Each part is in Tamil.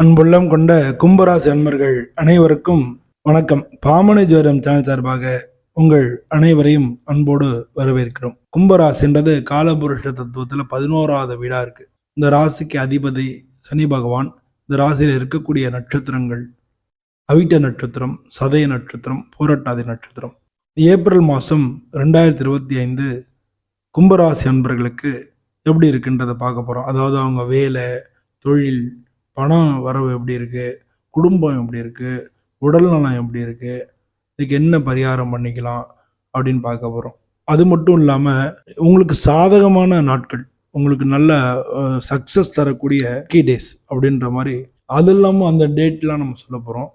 அன்புள்ளம் கொண்ட கும்பராசி அன்பர்கள் அனைவருக்கும் வணக்கம். பாமனை ஜோரம் சேனல் சார்பாக உங்கள் அனைவரையும் அன்போடு வரவேற்கிறோம். கும்பராசின்றது காலபுருஷ தத்துவத்தில் பதினோராவது வீடா இருக்கு. இந்த ராசிக்கு அதிபதி சனி பகவான். இந்த ராசியில் இருக்கக்கூடிய நட்சத்திரங்கள் அவிட்ட நட்சத்திரம் சதய நட்சத்திரம் பூரட்டாதி நட்சத்திரம். ஏப்ரல் மாதம் ரெண்டாயிரத்தி இருபத்தி ஐந்து கும்பராசி அன்பர்களுக்கு எப்படி இருக்குன்றதை பார்க்க போகிறோம் அதாவது அவங்க வேலை தொழில் பணம் வரவு எப்படி இருக்குது குடும்பம் எப்படி இருக்குது உடல் நலம் எப்படி இருக்குது இதுக்கு என்ன பரிகாரம் பண்ணிக்கலாம் அப்படின்னு பார்க்க போகிறோம் அது மட்டும் இல்லாமல் உங்களுக்கு சாதகமான நாட்கள் உங்களுக்கு நல்ல சக்ஸஸ் தரக்கூடிய கீ டேஸ் அப்படின்ற மாதிரி அது இல்லாமல் அந்த டேட்லாம் நம்ம சொல்ல போகிறோம்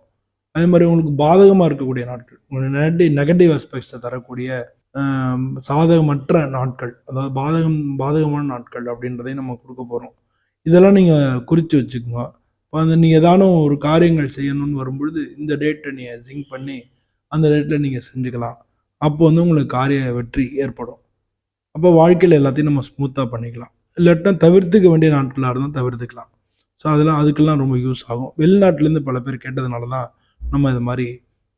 அதே மாதிரி உங்களுக்கு பாதகமாக இருக்கக்கூடிய நாட்கள் உங்களுக்கு நெகட்டிவ் நெகட்டிவ் ஆஸ்பெக்ட்ஸை தரக்கூடிய சாதகமற்ற நாட்கள் அதாவது பாதகம் பாதகமான நாட்கள் அப்படின்றதையும் நம்ம கொடுக்க போகிறோம் இதெல்லாம் நீங்கள் குறித்து வச்சுக்கோங்க. இப்போ அந்த நீங்கள் ஏதானும் ஒரு காரியங்கள் செய்யணும்னு வரும்பொழுது இந்த டேட்டை நீங்கள் ஜிங்க் பண்ணி அந்த டேட்டில் நீங்கள் செஞ்சுக்கலாம். அப்போ வந்து உங்களுக்கு காரிய வெற்றி ஏற்படும். அப்போ வாழ்க்கையில் எல்லாத்தையும் நம்ம ஸ்மூத்தாக பண்ணிக்கலாம். இல்லாட்டினா தவிர்த்துக்க வேண்டிய நாட்களாக இருந்தால் தவிர்த்துக்கலாம். ஸோ அதெல்லாம் அதுக்கெல்லாம் ரொம்ப யூஸ் ஆகும். வெளிநாட்டிலேருந்து பல பேர் கேட்டதுனால தான் நம்ம இது மாதிரி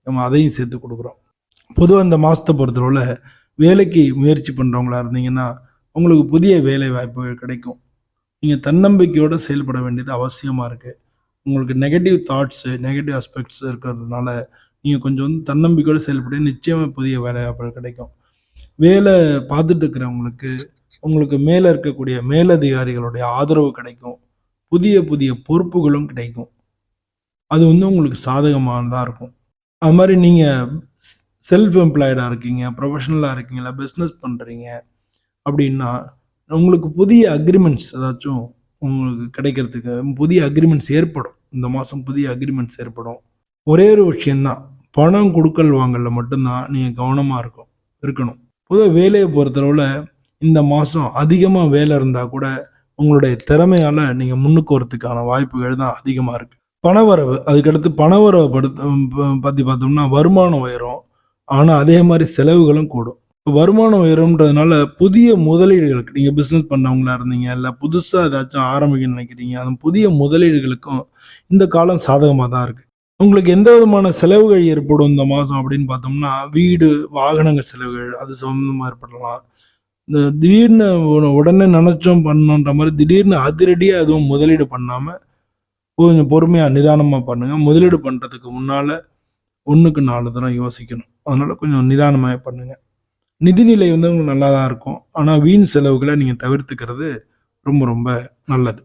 நம்ம அதையும் சேர்த்து கொடுக்குறோம். பொதுவாக இந்த மாதத்தை பொறுத்தளவில் வேலைக்கு முயற்சி பண்ணுறவங்களா இருந்தீங்கன்னா உங்களுக்கு புதிய வேலை வாய்ப்புகள் கிடைக்கும். நீங்கள் தன்னம்பிக்கையோடு செயல்பட வேண்டியது அவசியமாக இருக்குது உங்களுக்கு நெகட்டிவ் தாட்ஸு நெகட்டிவ் ஆஸ்பெக்ட்ஸ் இருக்கிறதுனால நீங்கள் கொஞ்சம் வந்து தன்னம்பிக்கையோடு செயல்பட நிச்சயமாக புதிய வேலை வாய்ப்புகள் கிடைக்கும். வேலை பார்த்துட்டு இருக்கிறவங்களுக்கு உங்களுக்கு மேலே இருக்கக்கூடிய மேலதிகாரிகளுடைய ஆதரவு கிடைக்கும். புதிய புதிய பொறுப்புகளும் கிடைக்கும். அது வந்து உங்களுக்கு சாதகமானதாக இருக்கும். அது மாதிரி நீங்கள் செல்ஃப் எம்ப்ளாய்டாக இருக்கீங்க ப்ரொஃபஷனலாக இருக்கீங்களா பிஸ்னஸ் பண்ணுறீங்க அப்படின்னா உங்களுக்கு புதிய அக்ரிமெண்ட்ஸ் ஏதாச்சும் உங்களுக்கு கிடைக்கிறதுக்கு புதிய அக்ரிமெண்ட்ஸ் ஏற்படும். இந்த மாதம் புதிய அக்ரிமெண்ட்ஸ் ஏற்படும். ஒரே ஒரு விஷயந்தான் பணம் கொடுக்கல் வாங்கல மட்டும்தான் நீங்கள் கவனமாக இருக்கும் இருக்கணும். பொதுவாக வேலையை பொறுத்தளவில் இந்த மாதம் அதிகமாக வேலை இருந்தால் கூட உங்களுடைய திறமையால் நீங்கள் முன்னுக்கு வரத்துக்கான வாய்ப்புகள் தான் அதிகமாக இருக்குது பணவரவு அதுக்கடுத்து பணவரவை படுத்த பற்றி பார்த்தோம்னா வருமானம் உயரும். ஆனால் அதே மாதிரி செலவுகளும் கூடும். வருமானம் உயரும்ன்றதுனால புதிய முதலீடுகளுக்கு நீங்கள் பிஸ்னஸ் பண்ணவங்களா இருந்தீங்க இல்லை புதுசாக ஏதாச்சும் ஆரம்பிக்க நினைக்கிறீங்க அந்த புதிய முதலீடுகளுக்கும் இந்த காலம் சாதகமாக தான் இருக்குது உங்களுக்கு எந்த விதமான செலவுகள் ஏற்படும் இந்த மாதம் அப்படின்னு பார்த்தோம்னா வீடு வாகனங்கள் செலவுகள் அது சம்மந்தமாக ஏற்படலாம். இந்த திடீர்னு உடனே நினச்சோம் பண்ணோன்ற மாதிரி திடீர்னு அதிரடியாக எதுவும் முதலீடு பண்ணாமல் கொஞ்சம் பொறுமையாக நிதானமாக பண்ணுங்கள் முதலீடு பண்ணுறதுக்கு முன்னால் ஒன்றுக்கு நாலு தரம் யோசிக்கணும். அதனால் கொஞ்சம் நிதானமாக பண்ணுங்கள் நிதிநிலை வந்து உங்களுக்கு நல்லா தான் இருக்கும். ஆனால் வீண் செலவுகளை நீங்கள் தவிர்த்துக்கிறது ரொம்ப ரொம்ப நல்லது.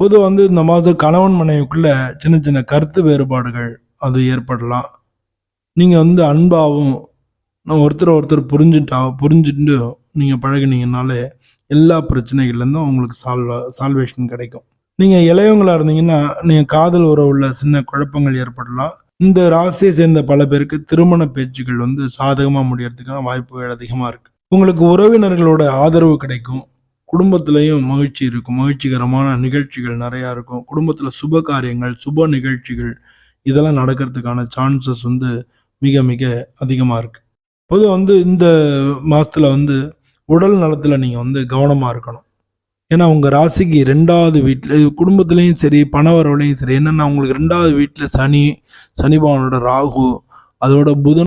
பொதுவாக வந்து இந்த மாதம் கணவன் மனைவிக்குள்ள சின்ன சின்ன கருத்து வேறுபாடுகள் அது ஏற்படலாம். நீங்கள் வந்து அன்பாகவும் நான் ஒருத்தர் ஒருத்தர் புரிஞ்சுட்டா புரிஞ்சுட்டு நீங்கள் பழகினீங்கனாலே எல்லா பிரச்சனைகள்லேருந்தும் உங்களுக்கு சால்வா சால்வேஷன் கிடைக்கும். நீங்கள் இளையவங்களாக இருந்தீங்கன்னா நீங்கள் காதல் உறவுள்ள சின்ன குழப்பங்கள் ஏற்படலாம். இந்த ராசியை சேர்ந்த பல பேருக்கு திருமண பேச்சுகள் வந்து சாதகமாக முடியறதுக்கான வாய்ப்புகள் அதிகமாக இருக்கு. உங்களுக்கு உறவினர்களோட ஆதரவு கிடைக்கும். குடும்பத்திலையும் மகிழ்ச்சி இருக்கும். மகிழ்ச்சிகரமான நிகழ்ச்சிகள் நிறையா இருக்கும். குடும்பத்தில் சுப காரியங்கள் சுப நிகழ்ச்சிகள் இதெல்லாம் நடக்கிறதுக்கான சான்சஸ் வந்து மிக மிக அதிகமாக இருக்குது பொதுவாக வந்து இந்த மாதத்துல வந்து உடல் நலத்தில் நீங்கள் வந்து கவனமாக இருக்கணும். ஏன்னா உங்கள் ராசிக்கு ரெண்டாவது வீட்டில் குடும்பத்துலேயும் சரி பணவரவுலையும் சரி என்னென்னா உங்களுக்கு ரெண்டாவது வீட்டில் சனி சனி பகவானோட ராகு அதோட புதன்